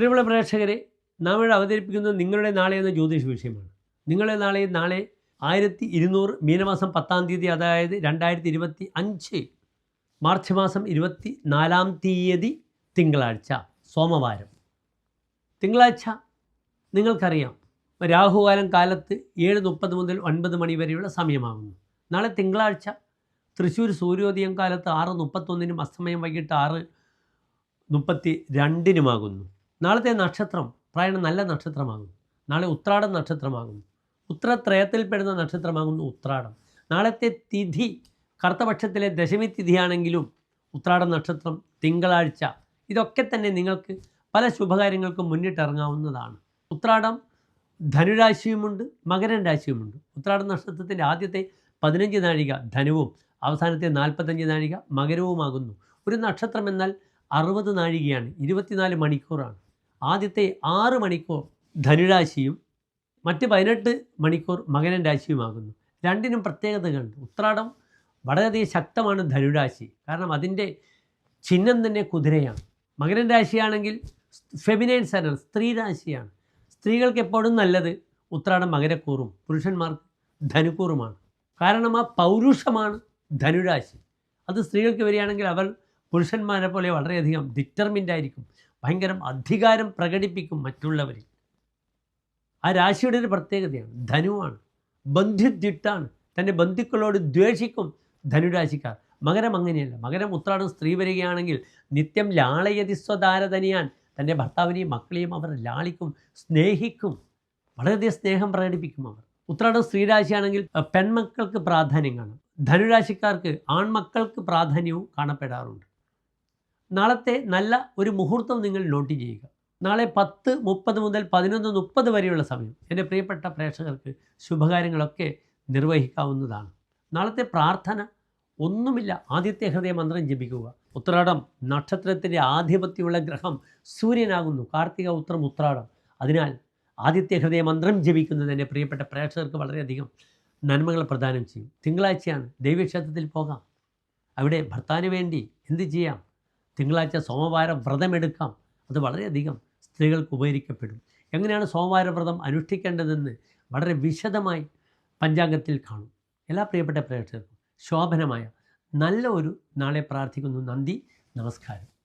പ്രിയമുള്ള പ്രേക്ഷകരെ നാം ഇവിടെ അവതരിപ്പിക്കുന്നത് നിങ്ങളുടെ നാളെ എന്ന ജ്യോതിഷ വിഷയമാണ്. നിങ്ങളുടെ നാളെ നാളെ ആയിരത്തി ഇരുന്നൂറ് മീനമാസം പത്താം തീയതി അതായത് രണ്ടായിരത്തി ഇരുപത്തി അഞ്ച് മാർച്ച് മാസം ഇരുപത്തി നാലാം തീയതി തിങ്കളാഴ്ച സോമവാരം. തിങ്കളാഴ്ച നിങ്ങൾക്കറിയാം രാഹുകാലം കാലത്ത് ഏഴ് മുപ്പത് മുതൽ ഒൻപത് മണി വരെയുള്ള സമയമാകുന്നു. നാളെ തിങ്കളാഴ്ച തൃശ്ശൂർ സൂര്യോദയം കാലത്ത് ആറ് മുപ്പത്തൊന്നിനും അസ്തമയം വൈകിട്ട് ആറ് മുപ്പത്തി രണ്ടിനുമാകുന്നു നാളത്തെ നക്ഷത്രം പ്രായണം നല്ല നക്ഷത്രമാകുന്നു. നാളെ ഉത്രാടം നക്ഷത്രമാകുന്നു. ഉത്രത്രയത്തിൽപ്പെടുന്ന നക്ഷത്രമാകുന്നു ഉത്രാടം. നാളത്തെ തിഥി കറുത്തപക്ഷത്തിലെ ദശമി തിഥിയാണെങ്കിലും ഉത്രാട നക്ഷത്രം തിങ്കളാഴ്ച ഇതൊക്കെ തന്നെ നിങ്ങൾക്ക് പല ശുഭകാര്യങ്ങൾക്കും മുന്നിട്ടിറങ്ങാവുന്നതാണ് ഉത്രാടം ധനുരാശിയുമുണ്ട് മകരൻ രാശിയുമുണ്ട്. ഉത്രാട നക്ഷത്രത്തിന്റെ ആദ്യത്തെ പതിനഞ്ച് നാഴിക ധനുവും അവസാനത്തെ നാൽപ്പത്തഞ്ച് നാഴിക മകരവുമാകുന്നു. ഒരു നക്ഷത്രം എന്നാൽ അറുപത് നാഴികയാണ് ഇരുപത്തിനാല് മണിക്കൂറാണ്. ആദ്യത്തെ ആറ് മണിക്കൂർ ധനുരാശിയും മറ്റ് പതിനെട്ട് മണിക്കൂർ മകനൻ രാശിയുമാകുന്നു. രണ്ടിനും പ്രത്യേകതകളുണ്ട്. ഉത്രാടം വളരെയധികം ശക്തമാണ് ധനുരാശി. കാരണം അതിന്റെ ചിഹ്നം തന്നെ കുതിരയാണ്. മകരൻ രാശിയാണെങ്കിൽ ഫെമിനൈൻ സൈനാണ് സ്ത്രീ രാശിയാണ്. സ്ത്രീകൾക്ക് എപ്പോഴും നല്ലത് ഉത്രാടം മകരക്കൂറും പുരുഷന്മാർക്ക് ധനുക്കൂറുമാണ്. കാരണം ആ പൗരുഷമാണ് ധനുരാശി. അത് സ്ത്രീകൾക്ക് വരികയാണെങ്കിൽ അവർ പുരുഷന്മാരെ പോലെ വളരെയധികം ഡിറ്റർമിന്റ് ആയിരിക്കും. ഭയങ്കരം അധികാരം പ്രകടിപ്പിക്കും മറ്റുള്ളവരിൽ. ആ രാശിയുടെ ഒരു പ്രത്യേകതയാണ്. ധനുവാണ്. ബന്ധുദ്ധിട്ടാണ്. തന്റെ ബന്ധുക്കളോട് ദ്വേഷിക്കും ധനുരാശിക്കാർ. മകരം അങ്ങനെയല്ല. മകരം ഉത്രാടം സ്ത്രീ വരികയാണെങ്കിൽ നിത്യം ലാളയതി സ്വതാരതനിയാൻ തന്റെ ഭർത്താവിനെയും മക്കളെയും അവർ ലാളിക്കും സ്നേഹിക്കും. വളരെയധികം സ്നേഹം പ്രകടിപ്പിക്കും അവർ. ഉത്രാടം സ്ത്രീരാശിയാണെങ്കിൽ പെൺമക്കൾക്ക് പ്രാധാന്യം കാണും. ധനുരാശിക്കാർക്ക് ആൺമക്കൾക്ക് പ്രാധാന്യവും കാണപ്പെടാറുണ്ട്. നാളത്തെ നല്ല ഒരു മുഹൂർത്തം നിങ്ങൾ നോട്ട് ചെയ്യുക. നാളെ പത്ത് മുപ്പത് മുതൽ പതിനൊന്ന് മുപ്പത് വരെയുള്ള സമയം. എന്റെ പ്രിയപ്പെട്ട പ്രേക്ഷകർക്ക് ശുഭകാര്യങ്ങളൊക്കെ നിർവഹിക്കാവുന്നതാണ്. നാളത്തെ പ്രാർത്ഥന ഒന്നുമില്ല. ആദ്യത്തെ ഹൃദയ മന്ത്രം ജപിക്കുക. ഉത്രാടം നക്ഷത്രത്തിന്റെ ആധിപത്യമുള്ള ഗ്രഹം സൂര്യനാകുന്നു. കാർത്തിക ഉത്രം ഉത്രാടം. അതിനാൽ ആദ്യത്തെ ഹൃദയ മന്ത്രം ജപിക്കുന്നത് എന്റെ പ്രിയപ്പെട്ട പ്രേക്ഷകർക്ക് വളരെയധികം നന്മകൾ പ്രദാനം ചെയ്യും. തിങ്കളാഴ്ചയാണ് ദൈവക്ഷേത്രത്തിൽ പോകാം. അവിടെ ഭർത്താവിന് വേണ്ടി എന്ത് ചെയ്യാം? തിങ്കളാഴ്ച സോമവാര വ്രതമെടുക്കാം. അത് വളരെയധികം സ്ത്രീകൾക്ക് ഉപകരിക്കപ്പെടും എങ്ങനെയാണ് സോമവാര വ്രതം അനുഷ്ഠിക്കേണ്ടതെന്ന് വളരെ വിശദമായി പഞ്ചാംഗത്തിൽ കാണും. എല്ലാ പ്രിയപ്പെട്ട പ്രേക്ഷകർക്കും ശോഭനമായ നല്ല ഒരു നാളെ പ്രാർത്ഥിക്കുന്നു. നന്ദി. നമസ്കാരം.